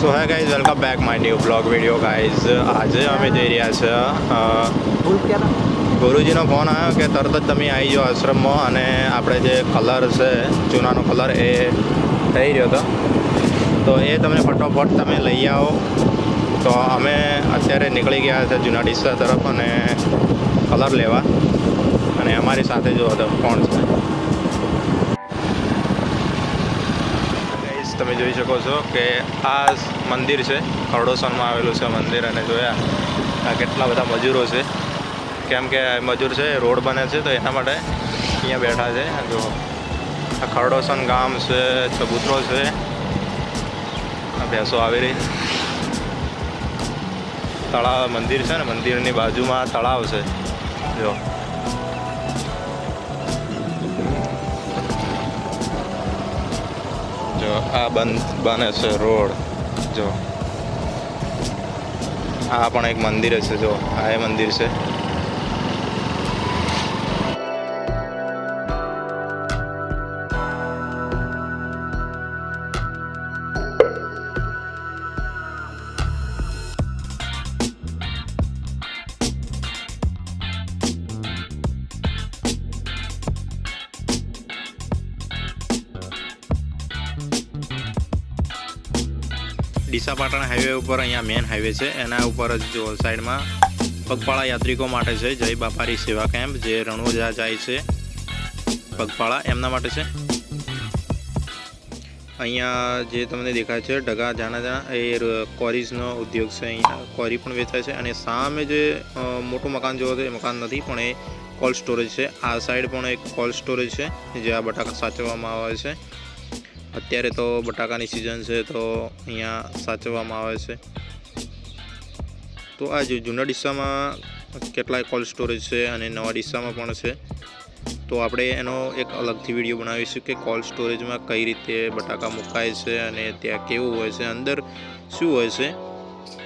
Hello guys welcome back my new blog video guys આજે અમે જઈ રહ્યા છે ગુરુજીનો ફોન આવ્યો કે તરત જ તમે આવી જાઓ આશ્રમમાં અને આપણે જે કલર છે ચૂનાનો કલર એ થઈ રહ્યો હતો તો એ તમે ફટોફટ તમે લઈ આવો તો અમે અત્યારે નીકળી ગયા છે જૂના ડીસા તરફ અને કલર લેવા અને અમારી સાથે જો હતો કોણ છે તમે જોઈ શકો છો કે આ મંદિર છે. ખરડોસનમાં આવેલું છે મંદિર અને જોયા આ કેટલા બધા મજૂરો છે. કેમ કે મજૂર છે રોડ બને છે, તો એના માટે અહીંયા બેઠા છે. જો આ ખરડોસન ગામ છે, ચબૂતરો છે. આ ભેંસો આવી રહી. તળાવ, મંદિર છે ને, મંદિરની બાજુમાં તળાવ છે. જો જો આ બંધ બને છે રોડ, જો. આ પણ એક મંદિર છે, જો. આ એ મંદિર છે. ડીસા પાટણ હાઈવે ઉપર અહીંયા મેન હાઈવે છે. એના ઉપર જ જો સાઈડમાં પગપાળા યાત્રિકો માટે છે. જય બાપારી સેવા કેમ્પ જે રણુજા જાય છે. પગપાળા એમના માટે છે. અહીંયા જે તમને દેખાય છે, ઢગા જાણા જાણા એ કોરીઝનો ઉદ્યોગ છે અહીંયા. કોરી પણ વેચાય છે અને સામે જે મોટું મકાન જોવો તો એ મકાન નથી, પણ એ કોલ્ડ સ્ટોરેજ છે. આ સાઈડ પણ એક કોલ્ડ સ્ટોરેજ છે, જે આ બટાકા સાચવવામાં આવે છે. અત્યારે તો બટાકાની સિઝન છે તો અહીંયા સાચવવામાં આવે છે. તો આ જો જૂના ડિસ્સામાં કેટલાય કોલ્ડ સ્ટોરેજ છે અને નવા ડિસ્સામાં પણ છે. તો આપણે એનો એક અલગથી વીડિયો બનાવીશું કે કોલ્ડ સ્ટોરેજમાં કઈ રીતે બટાકા મુકાય છે અને ત્યાં કેવું હોય છે, અંદર શું હોય છે.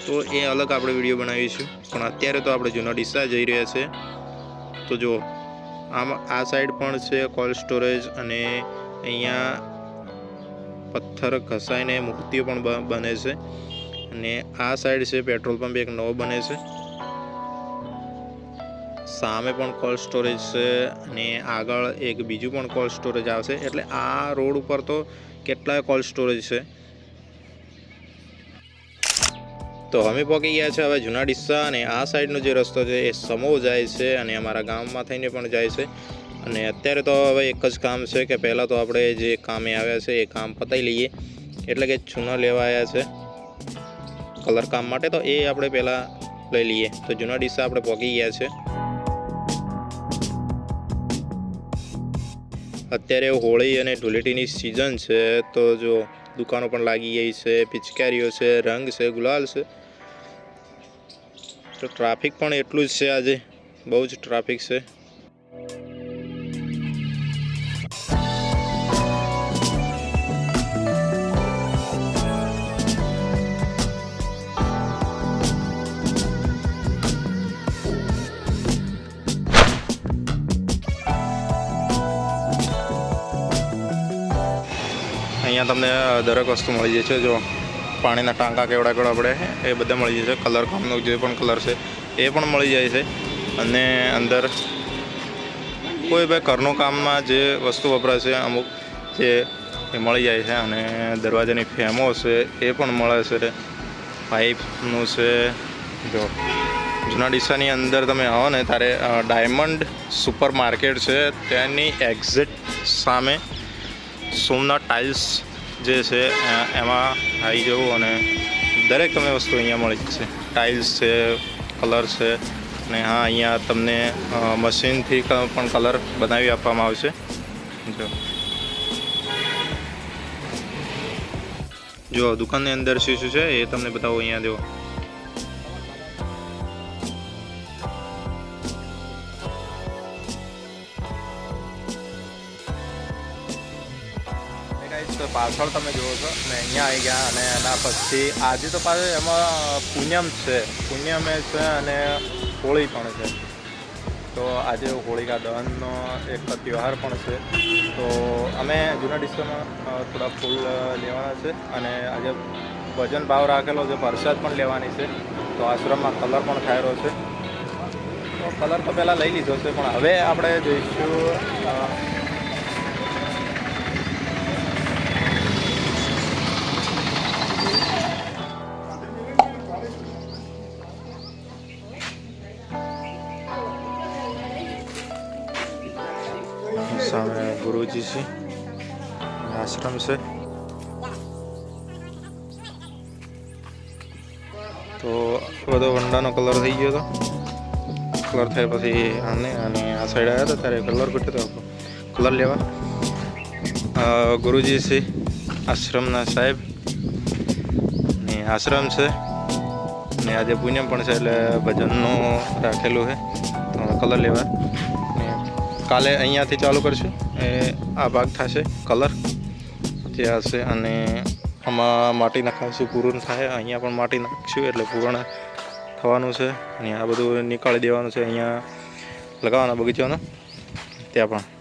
તો એ અલગ આપણે વીડિયો બનાવીશું. પણ અત્યારે તો આપણે જૂના ડિસ્સા જઈ રહ્યા છે. તો જો, આમ આ સાઈડ પણ છે કોલ્ડ સ્ટોરેજ અને અહીંયા પથ્થર ઘસાઈને મુક્તિઓ પણ બને છે. અને આ સાઈડ છે પેટ્રોલ પંપ એક નવો બને છે. સામે પણ કોલ્ડ સ્ટોરેજ છે અને આગળ એક બીજું પણ કોલ્ડ સ્ટોરેજ આવશે એટલે આ રોડ ઉપર તો કેટલાય કોલ્ડ સ્ટોરેજ છે. તો અમે પહોંચી ગયા છે હવે જૂના ડિસ્સા અને આ સાઈડનો જે રસ્તો છે એ સમો જાય છે અને અમારા ગામમાં થઈને પણ જાય છે. અને અત્યારે તો હવે એક જ કામ છે કે પહેલાં તો આપણે જે કામે આવ્યા છે એ કામ પતાવી લઈએ. એટલે કે ચૂનો આવ્યા છે કલર કામ માટે, તો એ આપણે પહેલાં લઈ લઈએ. તો જૂના ડીસા આપણે પહોંચી ગયા છે. અત્યારે હોળી અને ધૂળેટીની સિઝન છે, તો જો દુકાનો પણ લાગી ગઈ છે, પિચકારીઓ છે, રંગ છે, ગુલાલ છે. તો ટ્રાફિક પણ એટલું જ છે આજે. બહુ જ ટ્રાફિક છે. અહીંયા તમને દરેક વસ્તુ મળી જાય છે. જો પાણીના ટાંકા કેવડા કેવડા આપણે એ બધા મળી જશે કલર કામનો જે પણ કલર છે, એ પણ મળી જાય છે. અને અંદર કોઈ ભાઈ ઘરનું કામમાં જે વસ્તુ વપરાય છે, અમુક જે એ મળી જાય છે. અને દરવાજાની ફેમો છે, એ પણ મળે છે. પાઇપનું છે, જો જૂના ડીસાની અંદર તમે આવો ને ત્યારે ડાયમંડ સુપર માર્કેટ છે, તેની એક્ઝેક્ટ સામે સોમનાથ ટાઇલ્સ જે છે એમાં આવી જવું અને દરેક અમે વસ્તુ અહીંયા મળી જશે. ટાઇલ્સ છે, કલર છે અને હા, અહીંયા તમને મશીનથી પણ કલર બનાવી આપવામાં આવશે. જો. જો, દુકાનની અંદર શું શું છે એ તમને બતાવો, અહીંયા જો તો પાછળ તમે જુઓ છો. અને અહીંયા આવી ગયા અને એના પછી આજે તો પાછું એમાં પૂનમ છે. પૂનમે છે અને હોળી પણ છે. તો આજે હોળિકા દહનનો એક તહેવાર પણ છે. તો અમે જૂના ડિસ્કોમાં થોડા ફૂલ લેવાના છે અને આજે ભજન ભાવ રાખેલો છે, પ્રસાદ પણ લેવાની છે. તો આશ્રમમાં કલર પણ ખાયેલો છે. તો કલર તો પહેલાં લઈ લીધો છે, પણ હવે આપણે જઈશું ગુરુજી છે આશ્રમ છે તો બધો વંડાનો કલર થઈ ગયો હતો કલર થયા પછી આને અને આ સાઈડ આવ્યા હતા ત્યારે કલર ઘટ્યો હતો કલર લેવા ગુરુજી છે આશ્રમના સાહેબ ને આશ્રમ છે ને આજે પૂનમ પણ છે એટલે ભજનનું રાખેલું છે કલર લેવા કાલે અહીંયાથી ચાલુ કરશું. એ આ ભાગ થશે કલર. જે હશે અને આમાં માટી નાખાવશું પૂરું થાય. અહીંયા પણ માટી નાખશું એટલે પૂરણ થવાનું છે. અને આ બધું નીકાળી દેવાનું છે અહીંયા લગાવવાના બગીચાનો. ત્યાં પણ.